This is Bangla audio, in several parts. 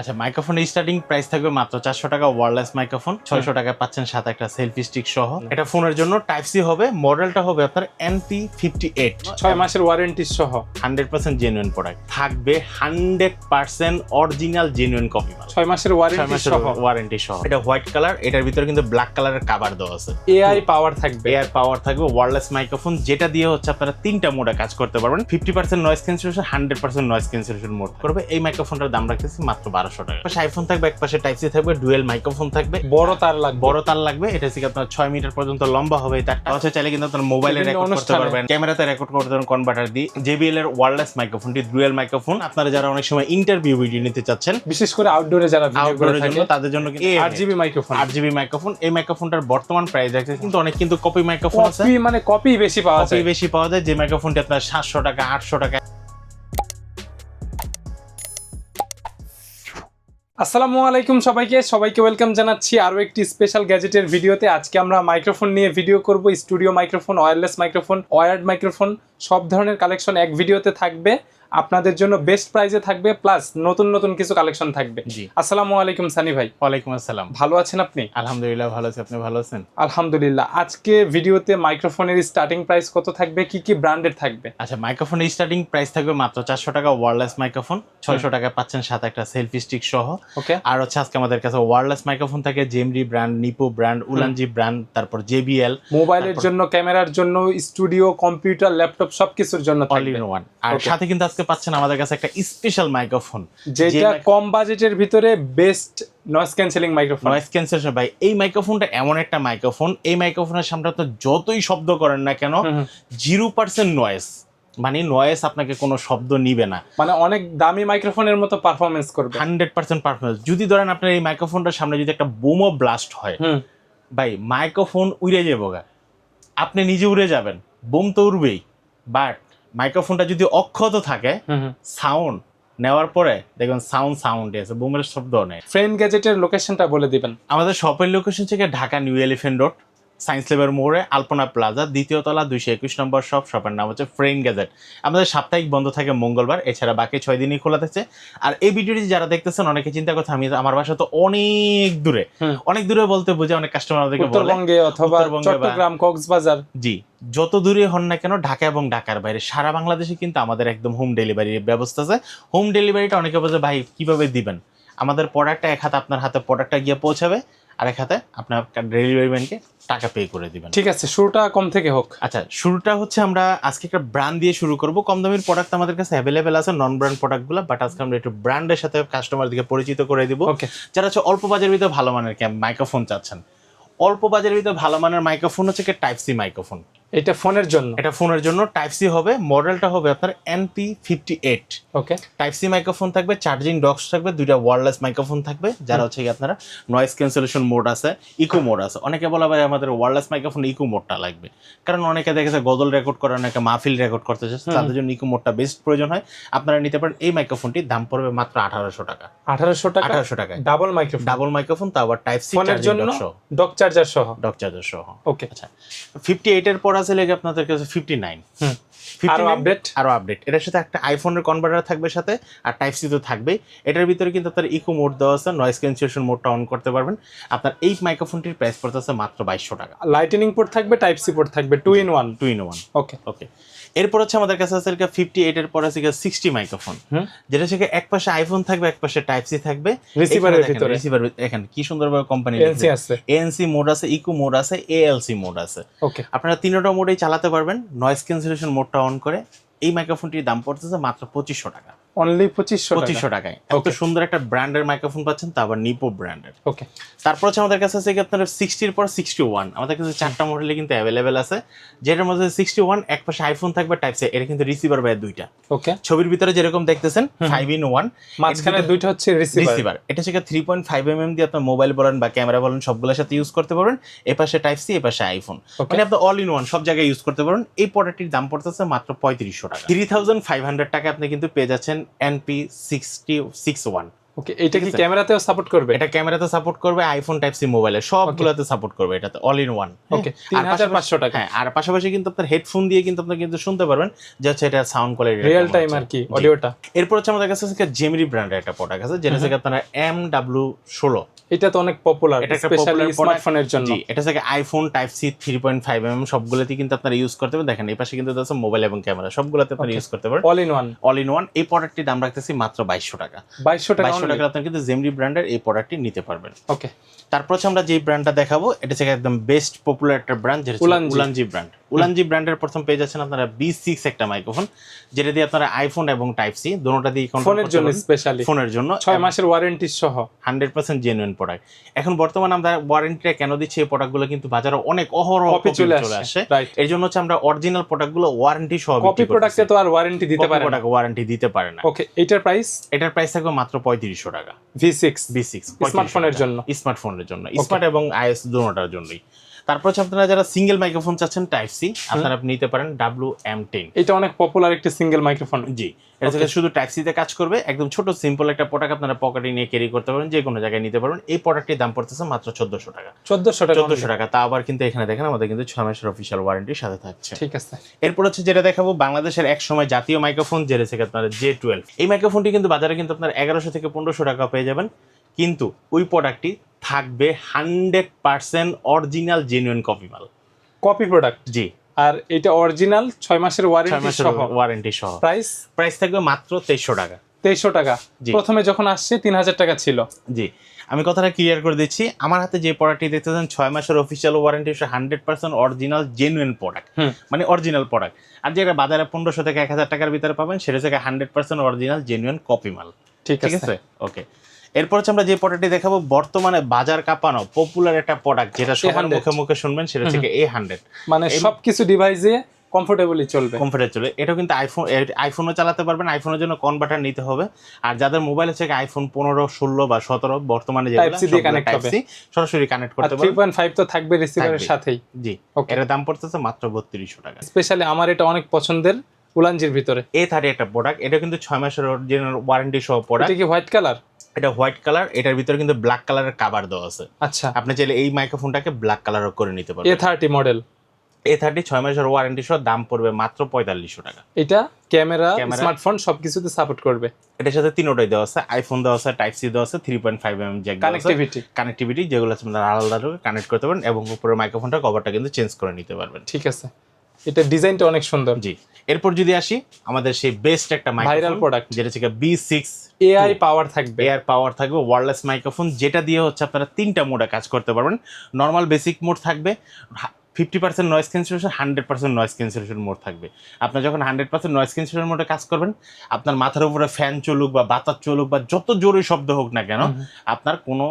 আচ্ছা মাইক্রোফোন স্টার্টিং প্রাইস থাকবে মাত্র চারশো টাকা ওয়ারলেস মাইক্রোফোন ছয়শো টাকায় পাচ্ছেন সাথে একটা সেলফি স্টিক সহ। এটা ফোনের জন্য টাইপ সি হবে মডেলটা হবে আপনার এনপি ফিফটি এইট ছয় মাসের ওয়ারেন্টি সহ। হান্ড্রেড পার্সেন্ট জেনুইন প্রোডাক্ট থাকবে hundred percent original genuine copy ছয় মাসের ওয়ারেন্টি সহ। ওয়ারেন্টি সহ। এটা হোয়াইট কালার এটার ভিতরে কিন্তু ব্ল্যাক কালারের কাভার দেওয়া আছে। এআই পাওয়ার থাকবে। এয়ার পাওয়ার থাকবে ওয়ারলেস মাইক্রোফোন যেটা দিয়ে হচ্ছে আপনারা তিনটা মোডে কাজ করতে পারবেন। Fifty percent noise cancellation hundred percent noise cancellation mode করবে এই মাইক্রোফোনটার দাম রাখতেছি মাত্র বারোশো টাকা। পাশে আইফোন থাকবে এক পাশে টাইপ সি থাকবে ডুয়েল মাইক্রোফোন থাকবে। বড় তার লাগবে। বড় তার লাগবে এটা হচ্ছে আপনার ছয় মিটার পর্যন্ত লম্বা হবে তারটা হচ্ছে চাইলে কিন্তু আপনার মোবাইলে রেকর্ড করতে পারবেন। ক্যামেরাতে রেকর্ড করতে পারবেন কনভার্টার দিয়ে। জেবিএল এর ওয়ারলেস মাইক্রোফোনটি ডুয়েল মাইক্রোফোন আপনারা যারা অনেক সময় ইন্টারভিউ ভিডিও নিতে চাচ্ছেন বিশেষ করে আউটডোরে যারা আউটডোরের জন্য তাদের জন্য কিন্তু আট জিবি মাইক্রোফোন আট জিবি মাইক্রোফোন এই মাইক্রোফোনটার বর্তমান প্রাইস আছে কিন্তু অনেক কিন্তু কপি মাইক্রোফোন আছে। কপি মানে কপি বেশি পাওয়া কপি যায়। বেশি পাওয়া যায়। যে মাইক্রোফোনটি আপনার সাতশো টাকা আটশো টাকা আসসালামু আলাইকুম সবাইকে। সবাইকে ওয়েলকাম জানাচ্ছি আরও একটি স্পেশাল গ্যাজেটের ভিডিওতে। আজকে আমরা মাইক্রোফোন নিয়ে ভিডিও করব। Studio microphone, wireless microphone, wired microphone, সব ধরনের কালেকশন এক ভিডিওতে থাকবে। আপনাদের জন্য বেস্ট প্রাইজে থাকবে প্লাস নতুন নতুন কিছু কালেকশন থাকবে। আসসালামু আলাইকুম সানি ভাই। ওয়ালাইকুম আসসালাম। ভালো আছেন আপনি? আলহামদুলিল্লাহ ভালো আছি। আপনি ভালো আছেন? আলহামদুলিল্লাহ। আজকে ভিডিওতে মাইক্রোফোনের স্টার্টিং প্রাইস কত থাকবে? কি কি ব্র্যান্ডের থাকবে? আচ্ছা মাইক্রোফোনের স্টার্টিং প্রাইস থাকবে মাত্র চারশো টাকা ওয়ারলেস মাইক্রোফোন ছয়শো টাকায় পাচ্ছেন সাথে একটা সেলফি স্টিক সহ। ওকে। আর হচ্ছে আজকে আমাদের কাছে ওয়ারলেস মাইক্রোফোন থাকে জেমরি ব্র্যান্ড নিপো ব্র্যান্ড উলানজি ব্র্যান্ড তারপর জেবিএল মোবাইলের জন্য ক্যামেরার জন্য স্টুডিও কম্পিউটার ল্যাপটপ সবকিছুর জন্য অল ইন ওয়ান আর সাথে কিন্তু আজকে পাচ্ছেন আমাদের কাছে একটা স্পেশাল মাইক্রোফোন যেটা কম বাজেটের ভিতরে best noise cancelling microphone noise cancellation ভাই এই মাইক্রোফোনটা এমন একটা মাইক্রোফোন এই মাইক্রোফোনের সামনে আপনি যতই শব্দ করেন না কেন জিরো পার্সেন্ট নয়েজ মানে নয়েস আপনাকে কোনো শব্দ নিবে না। মানে অনেক দামি মাইক্রোফোনের মতো পারফরমেন্স করবে। হান্ড্রেড পার্সেন্ট পারফরমেন্স যদি ধরেন আপনার এই মাইক্রোফোনটার সামনে যদি একটা বোমো ব্লাস্ট হয় ভাই মাইক্রোফোন উড়ে যাব গা। আপনি নিজে উড়ে যাবেন বোম তো উড়বেই বাট মাইক্রোফোনটা যদি অক্ষত থাকে সাউন্ড নেওয়ার পরে দেখবেন সাউন্ড সাউন্ড আছে বুমের শব্দ নেই। ফ্রেন্ড গ্যাজেটের লোকেশনটা বলে দিবেন। আমাদের শপের লোকেশন থেকে Dhaka new elephant road science labour মোড়ে আলপনা প্লাজা দ্বিতীয় তলা দুইশো একুশ নম্বর শপ শপের নাম হচ্ছে ফ্রেন্ড গ্যাজেট। আমাদের সাপ্তাহিক বন্ধ থাকে মঙ্গলবার এছাড়া বাকি ছয় দিনই খোলা থাকছে। আর এই ভিডিওটি যারা দেখতেছেন অনেকে চিন্তা করছে আমি আমার বাসা তো অনেক দূরে। অনেক দূরে বলতে বুঝে অনেক কাস্টমার আমাদেরকে বলে। উত্তরবঙ্গে অথবা চট্টগ্রাম কক্সবাজার। জি যত দূরে হন না কেন ঢাকা এবং ঢাকার বাইরে। সারা বাংলাদেশে কিন্তু আমাদের একদম হোম ডেলিভারির ব্যবস্থা আছে। হোম ডেলিভারিটা অনেকে বলছে ভাই কীভাবে দিবেন? আমাদের প্রোডাক্টটা এক হাতে আপনার হাতে প্রোডাক্টটা গিয়ে পৌঁছাবে। আর এক হাতে আপনার ডেলিভারি ম্যানকে টাকা পে করে দিবেন। ঠিক আছে শুরুটা কম থেকে হোক। আচ্ছা শুরুটা হচ্ছে আমরা আজকে একটা ব্র্যান্ড দিয়ে শুরু করব। কম দামের প্রোডাক্ট আমাদের কাছে অ্যাভেলেবেল আছে নন ব্র্যান্ড প্রোডাক্টগুলো বাট আজকে আমরা একটু ব্র্যান্ডের সাথে কাস্টমারদেরকে পরিচিত করে দিব। ওকে যারা হচ্ছে অল্প বাজারের ভিতরে ভালো মানের মাইক্রোফোন চাচ্ছেন। অল্প বাজারের ভিতরে ভালো মানের মাইক্রোফোন হচ্ছে টাইপ সি মাইক্রোফোন এটা ফোনের জন্য? এটা ফোনের জন্য টাইপ সি হবে মডেলটা হবে আপনার NP fifty eight okay. Type C microphone থাকবে চার্জিং ডক্স থাকবে দুইটা ওয়ারলেস মাইক্রোফোন থাকবে যারা হচ্ছে কি আপনারা নয়েস ক্যান্সেলেশন মোড আছে ইকো মোড আছে। অনেকে বলা ভাই আমাদের ওয়ারলেস মাইক্রোফোন ইকো মোডটা লাগবে। কারণ অনেকে দেখেছে গজল রেকর্ড করে অনেকে মাহফিল রেকর্ড করতে চাচ্ছে তাদের জন্য ইকো মোডটা বেস্ট প্রয়োজন হয়। আপনারা নিতে পারেন এই মাইক্রোফোনটির দাম পড়বে মাত্র আঠারোশো টাকা। আঠারোশো টাকা? আঠারোশো টাকা ডাবল মাইক্রোফোন ডাবল মাইক্রোফোন তা আবার টাইপ সি ফোনের জন্য ডক চার্জার সহ? ডক চার্জার সহ। ওকে। আচ্ছা। ফিফটি এইটের পর আছে লেগে আপনাদের কাছে ফিফটি নাইন আরও আপডেট আরও আপডেট এটার সাথে একটা আইফোনের কনভার্টার থাকবে সাথে আর টাইপ সি তো থাকবেই। এটার ভিতরে কিন্তু আপনার ইকো মোড দেওয়া আছে নয়েজ ক্যান্সেলেশন মোডটা অন করতে পারবেন। আপনার এই মাইক্রোফোনটির প্রাইস পড়তেছে মাত্র বাইশশো টাকা। লাইটেনিং পোর্ট থাকবে টাইপ সি পোর্ট থাকবে two in one two in one okay okay এরপর হচ্ছে আমাদের কাছে আছে ফিফটি এইটের পর আছে সিক্সটি মাইক্রোফোন যেটা থেকে এক পাশে আইফোন থাকবে এক পাশে টাইপ সি থাকবে রিসিভারের ভিতরে। রিসিভার এখানে কি সুন্দরভাবে কোম্পানি এনসি আছে। এএনসি মোড আছে ইকো মোড আছে এএলসি মোড আছে। ওকে আপনারা তিনটা মোডেই চালাতে পারবেন নয়েজ ক্যান্সেলেশন মোডটা অন করে এই মাইক্রোফোনটির দাম পড়তেছে মাত্র পঁচিশশো টাকা। অনলি পঁচিশশো পঁচিশশো টাকায়। এত. সুন্দর একটা ব্র্যান্ডের মাইক্রোফোন পাচ্ছেন তা আবার নিপো ব্র্যান্ডের। ওকে তারপর হচ্ছে আমাদের কাছে আছে আপনার সিক্সটির পর সিক্সটি ওয়ান আমাদের কাছে চারটা মডেলে কিন্তু অ্যাভেলেবেল আছে। যেটার মধ্যে সিক্সটি ওয়ান এক পাশে আইফোন থাকবে টাইপ সি এটা কিন্তু রিসিভার বাই দুইটা। ওকে ছবির ভিতরে যেরকম দেখতেছেন ফাইভ ইন ওয়ান মাঝখানে দুইটা হচ্ছে রিসিভার এটা হচ্ছে three point five M M দিয়ে আপনার মোবাইল বলেন বা ক্যামেরা বলেন সবগুলোর সাথে ইউজ করতে পারবেন। এ পাশে টাইপ সি এ পাশে আইফোন. মানে আপনি অল ইন ওয়ান সব জায়গায় ইউজ করতে পারবেন। এই প্রোডাক্টটির দাম পড়তেছে মাত্র পঁয়ত্রিশশো টাকা। থ্রি থাউজেন্ড ফাইভ হান্ড্রেড টাকা আপনি কিন্তু পেয়ে যাচ্ছেন NP sixty six one okay এটা কি ক্যামেরাতেও সাপোর্ট করবে? এটা ক্যামেরাতে সাপোর্ট করবে আইফোন টাইপ সি মোবাইলে সবগুলোতে সাপোর্ট করবে এটাতে অল ইন ওয়ান ওকে আর পাঁচশো টাকা। হ্যাঁ আর পাশাপাশি কিন্তু আপনার হেডফোন দিয়ে কিন্তু আপনি কিন্তু শুনতে পারবেন যে হচ্ছে এটা সাউন্ড কোয়ালিটি রিয়েল টাইম আর কি অডিওটা এরপর হচ্ছে আমাদের কাছে জেমিরি ব্র্যান্ডের একটা প্রোডাক্ট আছে যেটা হচ্ছে আপনার এম ডাব্লিউ ষোলো। এটা তো অনেক পপুলার স্পেশালি স্মার্টফোনের জন্য। জি এটা থেকে iPhone type C three point five M সবগুলোতে কিন্তু আপনারা ইউজ করতে পারবেন। দেখেন এই পাশে কিন্তু আছে মোবাইল এবং ক্যামেরা সবগুলোতে আপনারা ইউজ করতে পারবেন। All in one all in one এই প্রোডাক্টটির দাম রাখতেছি মাত্র বাইশশো টাকা। বাইশশো টাকা বাইশশো টাকা আপনার কিন্তু জেমরি ব্র্যান্ডের এই প্রোডাক্টটি নিতে পারবেন। ওকে তারপর আমরা যে ব্র্যান্ডটা দেখাবো এটা থেকে একদম বেস্ট পপুলার একটা ব্র্যান্ড যেটা উলানজি। ব্র্যান্ড উলানজি ব্র্যান্ডের প্রথম পেজ আছেন আপনারা বি সিক্স একটা মাইক্রোফোন যেটা দিয়ে আপনারা আইফোন এবং টাইপ সি দুটোটা দিয়ে ফোনের জন্য স্পেশালি ফোনের জন্য ছয় মাসের ওয়ারেন্টি সহ। হান্ড্রেড পার্সেন্ট জেনুইন প্রোডাক্ট এখন বর্তমানে আমরা ওয়ারেন্টিটা কেন দিচ্ছি এই প্রোডাক্টগুলো কিন্তু বাজারে অনেক অহরহ কপি চলে আসে এর জন্য হচ্ছে আমরা অরিজিনাল প্রোডাক্টগুলো ওয়ারেন্টি সহ কপি প্রোডাক্টে তো আর ওয়ারেন্টি দিতে পারে না। ওয়ারেন্টি দিতে পারে না। ওকে এটার প্রাইস এটার প্রাইস থাকবে মাত্র পঁয়ত্রিশশো টাকা। ভি সিক্স বি সিক্স স্মার্টফোনের জন্য। স্মার্টফোনের জন্য। স্মার্ট এবং আইএস দুটোটার জন্যই। তারপর হচ্ছে আপনারা যারা সিঙ্গেল মাইক্রোফোন চাচ্ছেন টাইপ সি আপনারা নিতে পারেন ডাব্লিউ এম টেন এটা অনেক পপুলার একটি সিঙ্গেল মাইক্রোফোন জি এটা থেকে শুধু ট্যাক্সিতে কাজ করবে একদম ছোট সিম্পল একটা প্রোডাক্ট আপনারা পকেটে নিয়ে ক্যারি করতে পারেন যে কোনো জায়গায় নিতে পারবেন। এই প্রোডাক্টের দাম পড়তেছে মাত্র চোদ্দশো টাকা। চোদ্দশো টাকা চোদ্দশো টাকা তা আবার কিন্তু এখানে দেখেন আমাদের কিন্তু ছয় মাসের অফিসিয়াল ওয়ারেন্টির সাথে থাকছে। ঠিক আছে। এরপর হচ্ছে যেটা দেখাবো বাংলাদেশের এক সময় জাতীয় মাইক্রোফোন যেটা থেকে আপনার জে টুয়েলভ এই মাইক্রোফোনটি কিন্তু বাজারে কিন্তু আপনার এগারোশো থেকে পনেরোশো টাকা পেয়ে যাবেন। কিন্তু ওই প্রোডাক্টটি থাকবে hundred percent original genuine copy মাল কপি প্রোডাক্ট জি। আর এটা অরিজিনাল ছয় মাসের ওয়ারেন্টি সহ। ওয়ারেন্টি সহ। প্রাইস প্রাইস থাকবে মাত্র তেইশশো টাকা। তেইশশো টাকা। জি। প্রথমে যখন আসছে তিন হাজার টাকা ছিল। জি। আমি কথাটা ক্লিয়ার করে দিচ্ছি। আমার হাতে যে প্রোডাক্টটি দেখতেছেন ছয় মাসের official warranty hundred percent original genuine product মানে অরিজিনাল প্রোডাক্ট আর যেটা বাজারে পনেরোশো থেকে এক হাজার টাকার ভিতরে পাবেন সেটা থেকে hundred percent original genuine copy মাল ঠিক আছে। ওকে এরপর হচ্ছে আমরা যে প্রোডাক্টটি দেখাবো বর্তমানে বাজার কাঁপানো পপুলার একটা প্রোডাক্ট যেটা সবার মুখে মুখে শুনবেন সেটা থেকে এ হান্ড্রেড মানে সবকিছু ডিভাইসে কমফোর্টেবলি চলবে। কমফোর্টেবল চলে এটাও কিন্তু আইফোন আইফোনও চালাতে পারবেন আইফোনের জন্য কনভার্টার নিতে হবে। আর যাদের মোবাইল হচ্ছে আইফোন পনেরো ষোলো বা সতেরো বর্তমানে। সরাসরি কানেক্ট করতে পারবেন। পয়েন্ট ফাইভ তো থাকবে রিসিভারের। সাথেই। জি এটার দাম পড়তেছে মাত্র বত্রিশশো টাকা। স্পেশালি আমার এটা অনেক পছন্দের উলানজির ভিতরে। এ থার্টি একটা প্রোডাক্ট এটা কিন্তু ছয় মাসের ওয়ারেন্টি সহ প্রোডাক্ট এটা কি হোয়াইট কালার এটা হোয়াইট কালার এটার ভিতরে কিন্তু ব্ল্যাক কালারের কাভার দেওয়া আছে। আচ্ছা। আপনি চাইলে এই মাইক্রোফোনটাকে ব্ল্যাক কালারও করে নিতে পারবেন। এ পারবেন থার্টি মডেল এ থার্টি ছয় মাসের ওয়ারেন্টি সহ দাম পড়বে মাত্র পঁয়তাল্লিশশো টাকা। এটা ক্যামেরা স্মার্টফোন সবকিছুতে সাপোর্ট করবে। এটার সাথে তিনোটাই দেওয়া আছে আইফোন দেওয়া আছে টাইপ সি দেওয়া আছে three point five M jack connectivity connectivity যেগুলো আছে আপনারা আলাদা কানেক্ট করতে পারেন এবং উপরের মাইক্রোফোনটা কভারটা কিন্তু চেঞ্জ করে নিতে পারবেন। ঠিক আছে। এটা ডিজাইনটা অনেক সুন্দর। জি। এরপর যদি আসি আমাদের সেই বেস্ট একটা ভাইরাল প্রোডাক্ট যেটা হচ্ছে বি সিক্স এআই পাওয়ার থাকবে। এআর পাওয়ার থাকবে ওয়ারলেস মাইক্রোফোন যেটা দিয়ে হচ্ছে আপনারা তিনটা মোডে কাজ করতে পারবেন। নর্মাল বেসিক মোড থাকবে fifty percent noise cancellation hundred percent noise cancellation mode থাকবে। আপনার যখন হান্ড্রেড পার্সেন্ট নয়েস ক্যান্সেলেশন মোডে কাজ করবেন আপনার মাথার উপরে ফ্যান চলুক বা বাতাস চলুক বা যত জোরে শব্দ হোক না কেন আপনার কোনো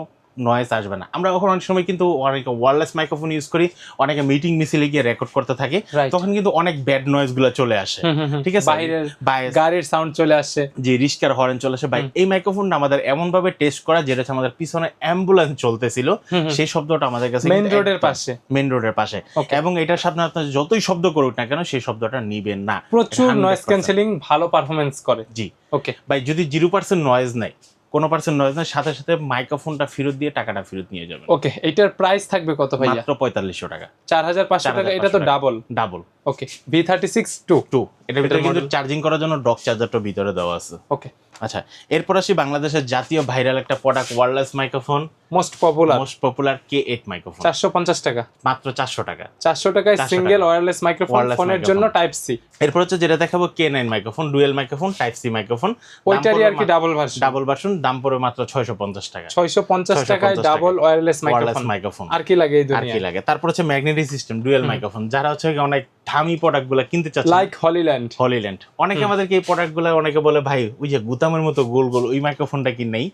নয়েস আসবে না। আমরা এখন অনেক সময় কিন্তু অনেকে ওয়্যারলেস মাইক্রোফোন ইউজ করি অনেকে মিটিং মিছিলে গিয়ে রেকর্ড করতে থাকি তখন কিন্তু অনেক ব্যাড নয়েজগুলো চলে আসে। ঠিক আছে? বাইরের বাইরে গাড়ির সাউন্ড চলে আসছে যে রিস্কার হরেন চলে আসে। ভাই এই মাইক্রোফোনটা আমাদের এমন ভাবে টেস্ট করা যেটা আমাদের পিছনে অ্যাম্বুলেন্স চলতেছিল সেই শব্দটা আমাদের কাছে মেইন রোডের পাশে। মেন রোডের পাশে। এবং এটার সামনে আপনার যতই শব্দ করুক না কেন সেই শব্দটা নিবেন না। প্রচুর 100% নয়েজ ক্যান্সেলিং ভালো পারফরমেন্স করে। জি। ওকে ভাই যদি জিরো পার্সেন্ট নয়েজ নাই কোনো পার্সেন্ট নয় না সাথে সাথে মাইক্রোফোনটা ফেরত দিয়ে টাকাটা ফেরত নিয়ে যাবেন। ওকে এটার প্রাইস থাকবে কত ভাইয়া? মাত্র পঁয়তাল্লিশশো টাকা। চার হাজার পাঁচশো টাকা এটা তো double double okay V thirty six two two এটার ভিতরে কিন্তু চার্জিং করার জন্য ডক চার্জারটা ভিতরে দেওয়া আছে। ওকে আচ্ছা এরপর আসি বাংলাদেশের জাতীয় ভাইরাল একটা product wireless microphone most popular most popular K eight microphone চারশো পঞ্চাশ টাকা। মাত্র চারশো টাকা। চারশো টাকায় সিঙ্গেল। ওয়্যারলেস মাইক্রোফোন ফোনের জন্য টাইপ সি এরপর হচ্ছে যেটা দেখাবো K nine microphone dual microphone type C microphone ওইটারই আর কি ডাবল ভার্সন ডাবল ভার্সন দাম পড়বে মাত্র ছয়শো পঞ্চাশ টাকা। ছয়শো পঞ্চাশ 650 টাকায় double wireless wireless microphone microphone আর কি লাগে এই আর কি লাগে? তারপর হচ্ছে ম্যাগনেটিক সিস্টেম ডুয়েল মাইক্রোফোন যারা হচ্ছে অনেক দামি প্রোডাক্টগুলা কিনতে চাচ্ছে লাইক হলিল্যান্ড হলিল্যান্ড অনেকে আমাদেরকে এই প্রোডাক্টগুলা অনেকে বলে ভাই ওই যে গুতামের মতো গোল গোল ওই মাইক্রোফোনটা কি নেই?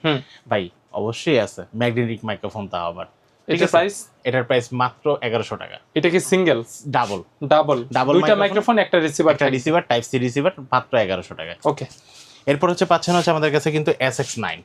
ভাই অবশ্যই আছে। ম্যাগনেটিক মাইক্রোফোন তা আবার। এটা সাইজ প্রাইস এটার প্রাইস মাত্র এগারোশো টাকা। এটা কি সিঙ্গেল ডাবল ডাবল ডাবল দুইটা মাইক্রোফোন একটা রিসিভার একটা রিসিভার টাইপ সি রিসিভার মাত্র এগারোশো টাকা ওকে এরপর হচ্ছে পাচ্ছেন হচ্ছে আমাদের কাছে কিন্তু S X nine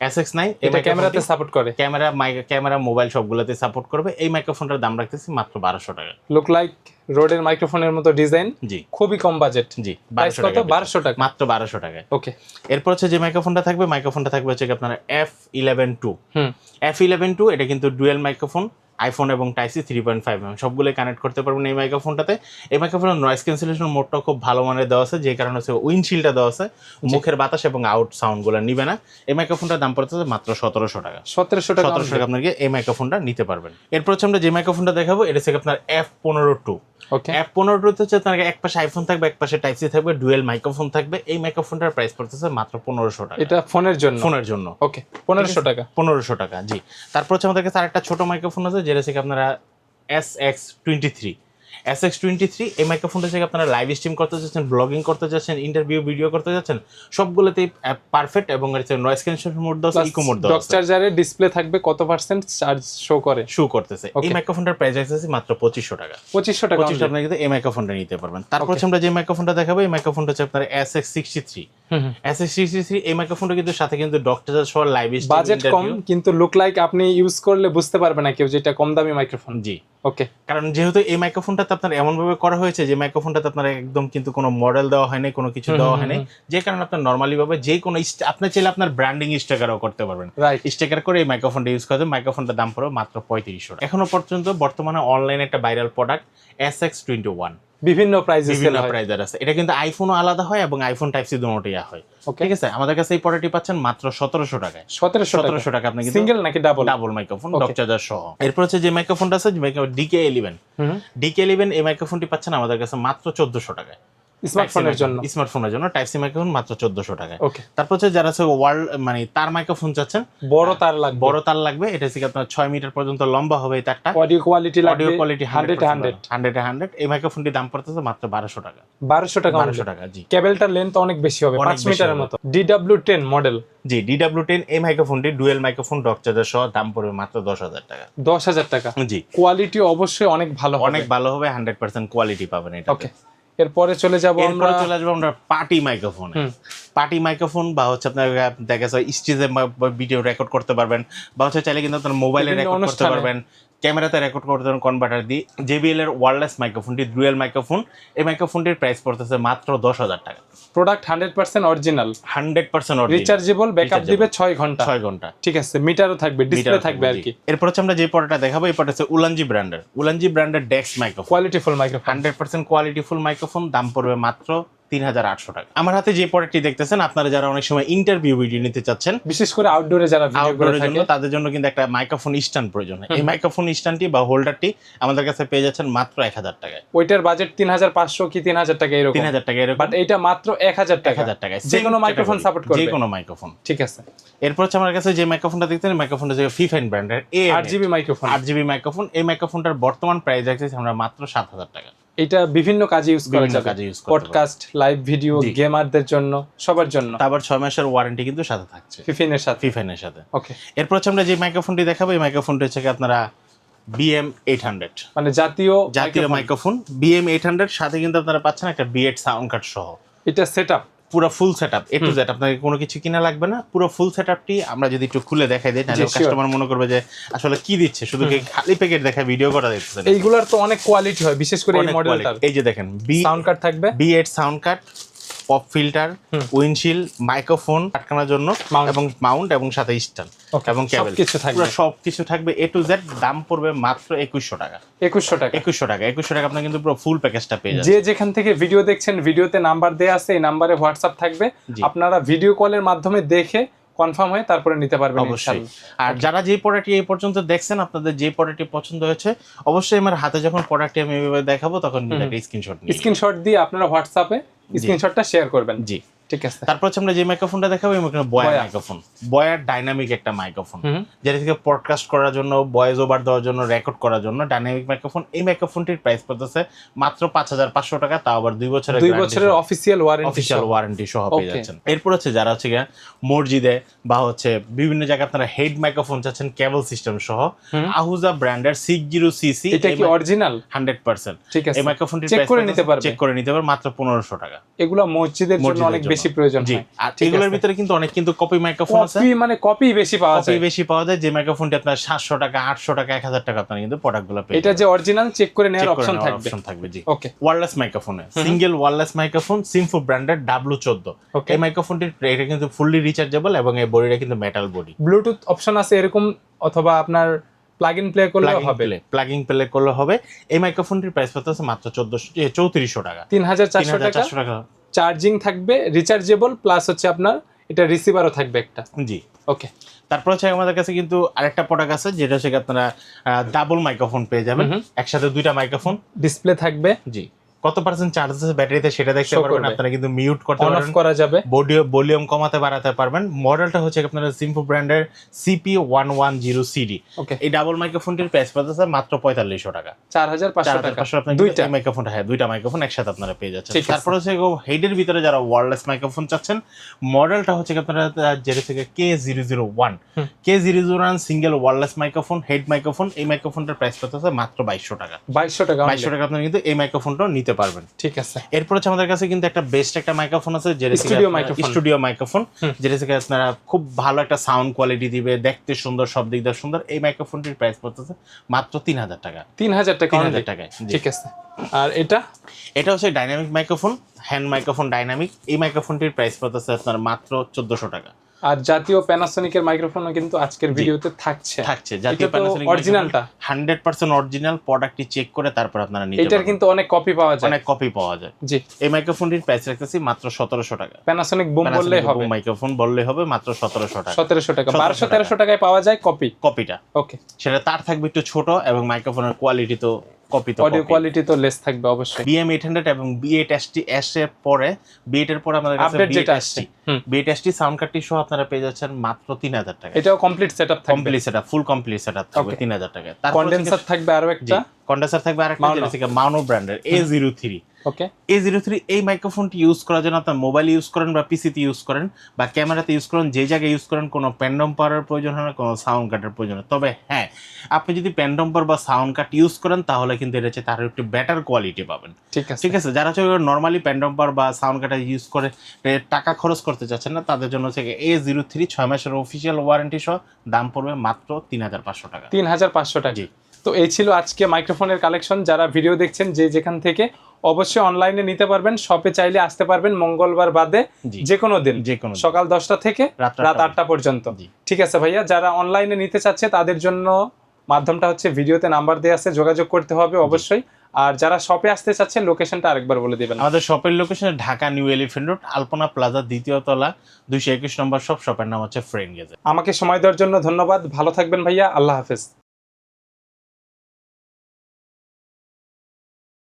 S X nine এটা ক্যামেরাতে সাপোর্ট করে। ক্যামেরা মাইক ক্যামেরা মোবাইল সবগুলোতে সাপোর্ট করবে। এই মাইক্রোফোনটার দাম রাখতেছি মাত্র বারোশো টাকা। লুক লাইক রোডের মাইক্রোফোনের মতো ডিজাইন জি। খুবই কম বাজেট জি প্রাইস বারোশো কত? টাকা। বারোশো টাকা। মাত্র বারোশো টাকায় ওকে এরপর হচ্ছে যে মাইক্রোফোনটা থাকবে মাইক্রোফোনটা থাকবে হচ্ছে আপনার F eleven two hmm. F eleven two এটা কিন্তু ডুয়েল মাইক্রোফোন আইফোন এবং type C three point five M সবগুলোই কানেক্ট করতে পারবেন এই মাইক্রোফোনটাতে এই মাইক্রোফোনের নয়েজ ক্যান্সেলেশন মোডটা খুব ভালো মানের দেওয়া আছে যে কারণে হচ্ছে উইন্ডশিল্ডটা দেওয়া আছে। মুখের বাতাস এবং আউট সাউন্ডগুলো নিবে না। এই মাইক্রোফোনটার দাম পড়তেছে মাত্র সতেরোশো টাকা। সতেরোশো টাকা সতেরোশো টাকা আপনাকে এই মাইক্রোফোনটা নিতে পারবেন। এরপর হচ্ছে আমরা যে মাইক্রোফোনটা দেখাবো এটা হচ্ছে আপনার এফ পনেরো টু অ্যাপ পনেরোতে হচ্ছে আপনার এক পাশে আইফোন থাকবে এক পাশে টাইপ সি থাকবে ডুয়েল মাইক্রোফোন থাকবে। এই মাইক্রোফোনটার প্রাইস পড়তেছে মাত্র পনেরোশো টাকা। এটা ফোনের জন্য? ফোনের জন্য। ওকে পনেরোশো টাকা। পনেরোশো টাকা জি। তারপর হচ্ছে আমাদের কাছে আরেকটা ছোট মাইক্রোফোন আছে যেটা হচ্ছে আপনারা S X twenty three S X twenty three এই মাইক্রোফোনটা থেকে আপনারা লাইভ স্ট্রিম করতে যাচ্ছেন ব্লগিং করতে যাচ্ছেন ইন্টারভিউ ভিডিও করতে যাচ্ছেন সবগুলোতেই পারফেক্ট এবং নয়েজ ক্যান্সেলেশন মোড আছে ইকো মোড আছে। চার্জারের ডিসপ্লে থাকবে কত পার্সেন্ট চার্জ শো করে? শো করতেছে। এই. মাইক্রোফোনটার প্রাইস আছে মাত্র পঁচিশশো টাকা। পঁচিশশো টাকা পঁচিশশো। আপনার কিন্তু এই মাইক্রোফোনটা নিতে পারবেন। তারপর আমরা যে মাইক্রোফোনটা দেখাবো এই মাইক্রোফোনটা হচ্ছে আপনার এস এক্স সিক্সটি থ্রি এই মাইক্রোফোনটা কিন্তু সাথে কিন্তু ডক্টর সহ লাইভ বাজেট কম কিন্তু লুক লাইক আপনি ইউজ করলে বুঝতে পারবে না কেউ যেটা কম দামি মাইক্রোফোন জি। ওকে কারণ যেহেতু এই মাইক্রোফোনটাতে আপনার এমন ভাবে করা হয়েছে যে মাইক্রোফোনটাতে আপনার একদম কিন্তু কোনো মডেল দেওয়া হয়নি কোনো কিছু দেওয়া হয়নি। যে কারণে আপনার নর্মালি ভাবে যে কোনো আপনি চাইলে আপনার ব্র্যান্ডিং স্টিকারও করতে পারবেন। স্টিকার করে এই মাইক্রোফোনটা ইউজ করতে মাইক্রোফোনটার দাম পড়বে মাত্র পঁয়ত্রিশশো এখনও পর্যন্ত বর্তমানে অনলাইনে একটা viral product S X twenty one বিভিন্ন প্রাইজের সেল বিভিন্ন প্রাইজার আছে। এটা কিন্তু আইফোনও আলাদা হয় এবং আইফোন টাইপ সি দুটোই হয়। ঠিক আছে? আমাদের কাছে এই প্রোডাক্টটি পাচ্ছেন মাত্র সতেরোশো টাকায়। সতেরোশো সতেরোশো টাকা আপনি সিঙ্গেল নাকি double double microphone. Dock charger সহ। এরপর হচ্ছে যে মাইক্রোফোনটা আছে ডিকে ইলেভেন ডিকে ইলেভেন এই মাইক্রোফোনটি পাচ্ছেন আমাদের কাছে মাত্র চোদ্দশো টাকায়। স্মার্টফোনের জন্য। স্মার্টফোনের জন্য টাইপ সি মাইক্রোফোন মাত্র চোদ্দশো টাকায়। ওকে তারপর হচ্ছে যারা হচ্ছে ওয়ার্ল্ড মানে তার মাইক্রোফোন চাচ্ছেন বড় তার লাগবে। বড় তার লাগবে। এটা হচ্ছে আপনার ছয় মিটার পর্যন্ত লম্বা হবে এই তারটা। অডিও কোয়ালিটি লাগবে audio quality hundred hundred hundred hundred এই মাইক্রোফোনটির দাম পড়তেছে মাত্র বারোশো টাকা। বারোশো টাকা বারোশো টাকা জি। কেবলটার লেন্থ অনেক বেশি হবে অনেক পাঁচ বেশি মিটারের মতো। ডিডাব্লিউ টেন মডেল জি ডিডাব্লিউ টেন এই মাইক্রোফোনটি ডুয়েল মাইক্রোফোন ডক চার্জার সহ দাম পড়বে মাত্র দশ হাজার টাকা। দশ হাজার টাকা। জি। কোয়ালিটি অবশ্যই অনেক ভালো হবে। অনেক ভালো হবে হান্ড্রেড পার্সেন্ট কোয়ালিটি পাবেন এটা ওকে এরপরে চলে যাব আমরা চলে আসব আমরা পার্টি মাইক্রোফোন। পার্টি মাইক্রোফোন বা হচ্ছে আপনার দেখা যায় স্টেজে ভিডিও রেকর্ড করতে পারবেন বা হচ্ছে চাইলে কিন্তু আপনার মোবাইলে রেকর্ড করতে পারবেন। ক্যামেরাতে রেকর্ড করতে পারবেন কনভার্টার দিয়ে জেবিএল এর ওয়্যারলেস মাইক্রোফোনটি ডুয়েল মাইক্রোফোন এই মাইক্রোফোনটির প্রাইস পড়তেছে মাত্র দশ হাজার টাকা। Product hundred percent original hundred percent rechargeable backup দিবে ছয় ঘণ্টা। ছয় ঘণ্টা। ঠিক আছে মিটারও থাকবে ডিসপ্লে থাকবে আর কি। এরপর হচ্ছে আমরা যে পড়াটা দেখাবো এই পড়া হচ্ছে উলানজি ব্র্যান্ডের উলানজি ব্র্যান্ডের ডেক্স মাইক্রোফোন কোয়ালিটিফুল মাইক্রোফোন হান্ড্রেড পার্সেন্ট কোয়ালিটিফুল মাইক্রোফোন দাম পড়বে মাত্র তিন হাজার আটশো টাকা। আমার হাতে যে প্রোডাক্টটি দেখতেছেন আপনারা যারা অনেক সময় ইন্টারভিউ ভিডিও নিতে চাচ্ছেন বিশেষ করে আউটডোরে যারা আউটডোরের জন্য তাদের জন্য কিন্তু একটা মাইক্রোফোন স্ট্যান্ড প্রয়োজন। এই মাইক্রোফোন স্ট্যান্ডটি বা হোল্ডারটি আমাদের কাছে পেয়ে যাচ্ছেন মাত্র এক হাজার টাকায়। ওইটার বাজেট তিন হাজার পাঁচশো কি তিন হাজার টাকা এরকম? তিন হাজার টাকা এরকম। বাট এইটা মাত্র এক হাজার এক টাকা হাজার টাকায় যে কোনো মাইক্রোফোন সাপোর্ট যে করবে। কোনো মাইক্রোফোন ঠিক আছে। এরপর হচ্ছে আমার কাছে যে মাইক্রোফোনটা দেখতেন মাইক্রোফোনটা যে ফিফাইন ব্র্যান্ডের এ আট জিবি মাইক্রোফোন আট জিবি মাইক্রোফোন এই মাইক্রোফোনটার বর্তমান প্রাইস রাখতেছি আমরা মাত্র সাত হাজার টাকা। এটা বিভিন্ন কাজে ইউজ করা বিভিন্ন যাবে। কাজে ইউজ পডকাস্ট লাইভ ভিডিও গেমারদের জন্য সবার জন্য। তারপর ছয় মাসের ওয়ারেন্টি কিন্তু সাথে থাকছে। ফিফিনের সাথে। ফিফেনের সাথে। ওকে এরপর হচ্ছে আমরা যে মাইক্রোফোনটি দেখাবো এই মাইক্রোফোনটি হচ্ছে আপনারা বিএম এইট হান্ড্রেড মানে জাতীয় জাতীয় microphone. Microphone BM eight hundred সাথে কিন্তু আপনারা পাচ্ছেন একটা বিএড সাউন্ড কার্ড সহ। এটা সেট আপ পুরো full set up A to Z আপনাকে কোনো কিছু কিনা লাগবে না পুরো ফুল সেট আপটি আমরা যদি একটু খুলে দেখাই দিই তাহলে. কাস্টমার মনে করবে যে আসলে কি দিচ্ছে শুধু কি খালি প্যাকেট দেখা ভিডিও করা দিচ্ছে। এইগুলার তো অনেক কোয়ালিটি হয় বিশেষ করে এই মডেলটার এই যে দেখেন বি সাউন্ড কার্ড থাকবে। B eight sound card pop filter windshield microphone আটকানোর জন্য এবং মাউন্ট এবং সাথে স্ট্যান্ড এবং কেবল থাকবে। পুরো থাকবে। এ টু জেড দাম পড়বে মাত্র একুশশো টাকা। একুশশো টাকা। একুশশো টাকা। একুশশো টাকা আপনার কিন্তু পুরো ফুল প্যাকেজটা পেয়ে যাবেন যে যেখান থেকে ভিডিও দেখছেন ভিডিওতে নাম্বার দেওয়া আছে এই নাম্বারে হোয়াটসঅ্যাপ থাকবে। আপনারা ভিডিও কলের মাধ্যমে দেখে কনফার্ম হয়ে তারপরে নিতে পারবেন অবশ্যই। আর যারা যে প্রোডাক্টটি এই পর্যন্ত দেখছেন আপনাদের যে প্রোডাক্টটি পছন্দ হয়েছে অবশ্যই আমার হাতে যখন প্রোডাক্টটি আমি এভাবে দেখাবো তখন স্ক্রিনশট স্ক্রিনশট দিয়ে আপনারা হোয়াটসঅ্যাপে স্ক্রিনশটটা শেয়ার করবেন। জি। ঠিক আছে। তারপর হচ্ছে আমরা যে মাইক্রোফোনটা দেখাবো মাইক্রোফোন বয়ার বয়া। মাইক্রোফোন বয়ার ডাইনামিক একটা মাইক্রোফোন যেটা থেকে পডকাস্ট করার জন্য ভয়েস ওভার দেওয়ার জন্য রেকর্ড করার জন্য ডাইনামিক মাইক্রোফোন এই মাইক্রোফোনটির প্রাইস পড়তেছে মাত্র পাঁচ হাজার পাঁচশো টাকা তাও আবার দুই বছরের দুই বছরের অফিসিয়াল ওয়ারেন্টি অফিসিয়াল ওয়ারেন্টি সহ। পেয়ে যাচ্ছেন। এরপর হচ্ছে যারা হচ্ছে গিয়ে মসজিদে বা হচ্ছে বিভিন্ন জায়গায় আপনারা হেড মাইক্রোফোন চাচ্ছেন কেবল সিস্টেম সহ। আহুজা ব্র্যান্ডের সিক্স জিরো সিসি এটা কি অরিজিনাল হান্ড্রেড পার্সেন্ট ঠিক আছে। এই মাইক্রোফোনটি Check করে নিতে পারবে। চেক করে নিতে পারবে মাত্র পনেরোশো টাকা। এগুলো মসজিদের জন্য অনেক বেশি বেশি প্রয়োজন জি। আর এগুলোর ভিতরে কিন্তু অনেক কিন্তু কপি মাইক্রোফোন আছে। কপি মানে কপি বেশি পাওয়া কপি যায়। বেশি পাওয়া যায়। যে মাইক্রোফোনটি আপনার সাতশো টাকা আটশো টাকা এক হাজার টাকা আপনার কিন্তু প্রোডাক্টগুলো পেয়ে এটা যে অরিজিনাল চেক করে নেওয়ার অপশন থাকবে। অপশন থাকবে জি। ওকে ওয়্যারলেস মাইক্রোফোনে সিঙ্গেল ওয়্যারলেস মাইক্রোফোন সিমফো ব্র্যান্ডের ডাব্লু চোদ্দ। ওকে এই মাইক্রোফোনটির এটা কিন্তু ফুললি রিচার্জেবল এবং এই বডিটা কিন্তু মেটাল বডি ব্লুটুথ অপশন আছে এরকম অথবা আপনার প্লাগ ইন প্লে প্লাগিং হবে। প্লে প্লাগিং প্লে করলে হবে। এই মাইক্রোফোনটির প্রাইস আছে মাত্র চোদ্দশো চৌত্রিশশো টাকা। তিন হাজার চারশো টাকা। চার্জিং থাকবে রিচার্জেবল প্লাস হচ্ছে আপনার এটা রিসিভারও থাকবে একটা। জি। ওকে তারপর হচ্ছে আমাদের কাছে কিন্তু আরেকটা প্রোডাক্ট আছে যেটা হচ্ছে আপনারা ডাবল মাইক্রোফোন পেয়ে যাবেন। একসাথে দুইটা মাইক্রোফোন ডিসপ্লে থাকবে। জি। কত পার্সেন্ট চার্জ আছে ব্যাটারিতে সেটা দেখতে পারবেন আপনারা কিন্তু মিউট করতে পারবেন। করা যাবে। ভলিউম কমাতে বাড়াতে পারবেন। মডেলটা হচ্ছে আপনারা সিম্পো ব্র্যান্ডের CP one one zero CD এই ডাবল মাইক্রোফোনটির প্রাইস পড়তেছে মাত্র পঁয়তাল্লিশশো টাকা। চার হাজার পাঁচশো টাকা। দুইটা। মাইক্রোফোন হ্যাঁ দুইটা মাইক্রোফোন একসাথে আপনারা পেয়ে যাচ্ছেন। তারপর হচ্ছে হেডের ভিতরে যারা ওয়ারলেস মাইক্রোফোন চাচ্ছেন মডেলটা হচ্ছে আপনারা যেটা থেকে K zero zero one. K zero zero one single wireless microphone head microphone এই মাইক্রোফোনটার প্রাইস পড়তেছে মাত্র বাইশশো টাকা। বাইশশো টাকা বাইশশো টাকা আপনারা কিন্তু এই মাইক্রোফোনটাও নিতে পারবেন। ঠিক আছে। এরপর হচ্ছে আমাদের কাছে কিন্তু একটা বেস্ট একটা মাইক্রোফোন আছে যেটা Studio microphone। স্টুডিও মাইক্রোফোন যেটা থেকে আপনারা খুব ভালো একটা সাউন্ড কোয়ালিটি দিবে দেখতে সুন্দর সব দিক দিয়ে সুন্দর। এই মাইক্রোফোনটির প্রাইস পড়তেছে মাত্র তিন হাজার টাকা। তিন হাজার টাকা তিন। হাজার টাকায় ঠিক আছে। আর এটা? এটা হচ্ছে dynamic microphone hand microphone dynamic এই মাইক্রোফোনটির প্রাইস পড়তেছে আপনার মাত্র চোদ্দশো টাকা। আর জাতীয় প্যানাসোনিকের মাইক্রোফোনও কিন্তু আজকের ভিডিওতে থাকছে। থাকছে। জাতীয় তো অরিজিনালটা হান্ড্রেড পার্সেন্ট অরিজিনাল প্রোডাক্টটি চেক করে তারপর আপনারা নিতে এটার কিন্তু অনেক কপি পাওয়া যায়। অনেক কপি পাওয়া যায়। জি। এই মাইক্রোফোনটির প্রাইস রাখতেছি মাত্র সতেরোশো টাকা। প্যানাসনিক বুম বললে হবে। মাইক্রোফোন বললে হবে মাত্র সতেরোশো টাকা। সতেরোশো টাকা। 1700 বারোশো তেরোশো টাকায় পাওয়া যায় কপি কপিটা ওকে সেটা তার থাকবে একটু ছোট এবং মাইক্রোফোনের কোয়ালিটি তো কপি তো অডিও কোয়ালিটি তো লেস থাকবে অবশ্যই। বিএম এইট হান্ড্রেড এবং বি এইট এসটি এস এর পরে বি8 এর পরে আমাদের কাছে আপডেট এসটি যেটা আসছে হুম। এসটি সাউন্ড কার্ডটি সহ আপনারা পেয়ে যাচ্ছেন মাত্র তিন হাজার টাকা। এটাও কমপ্লিট সেটআপ থাকবে। Complete setup full complete setup থাকবে Okay. তিন হাজার টাকা কন্ডেন্সার থাকবে আরও একটা। কন্ডেন্সার থাকবে আরেকটা Mauno। যেটা থেকে মাউনো ব্র্যান্ডের A zero three okay A zero three এই মাইক্রোফোনটি ইউজ করার জন্য আপনার মোবাইল ইউজ করেন বা পিসিতে ইউজ করেন বা ক্যামেরাতে ইউজ করেন যে জায়গায় ইউজ করেন কোনো প্যান্ডম পাওয়ার প্রয়োজন হয় না কোনো সাউন্ড কার্ডের প্রয়োজন হয় তবে হ্যাঁ আপনি যদি প্যান্ডম পাওয়ার বা সাউন্ড কার্ড ইউজ করেন তাহলে কিন্তু এটা হচ্ছে তার একটু বেটার কোয়ালিটি পাবেন। ঠিক আছে। ঠিক আছে? যারা হচ্ছে নর্মালি প্যান্ডম পাওয়ার বা সাউন্ড কার্ড ইউজ করে টাকা খরচ করতে চাচ্ছেন না তাদের জন্য হচ্ছে এ জিরো থ্রি ছয় মাসের অফিসিয়াল ওয়ারেন্টি সহ দাম পড়বে মাত্র তিন হাজার পাঁচশো টাকা। তিন হাজার পাঁচশো টাকা। জি। তো এই ছিল আজকে মাইক্রোফোনের কালেকশন। যারা ভিডিও দেখছেন যে যেখান থেকে অবশ্যই অনলাইনে নিতে পারবেন শপে চাইলে আসতে পারবেন মঙ্গলবার বাদে যে কোনো দিন যে কোনো সকাল দশটা থেকে রাত আটটা পর্যন্ত। ঠিক আছে ভাইয়া যারা অনলাইনে নিতে চাচ্ছে তাদের জন্য মাধ্যমটা হচ্ছে ভিডিওতে নাম্বার দেওয়া আছে যোগাযোগ করতে হবে অবশ্যই। আর যারা শপে আসতে চাচ্ছে লোকেশনটা আরেকবার বলে দেবেন। আমাদের শপের location Dhaka New Elephant Road Alpana Plaza দ্বিতীয় তলা দুইশো একুশ নম্বর শপ শপের নাম হচ্ছে ফ্রেন্ড গেজে আমাকে সময় দেওয়ার জন্য ধন্যবাদ। ভালো থাকবেন ভাইয়া আল্লাহ হাফেজ।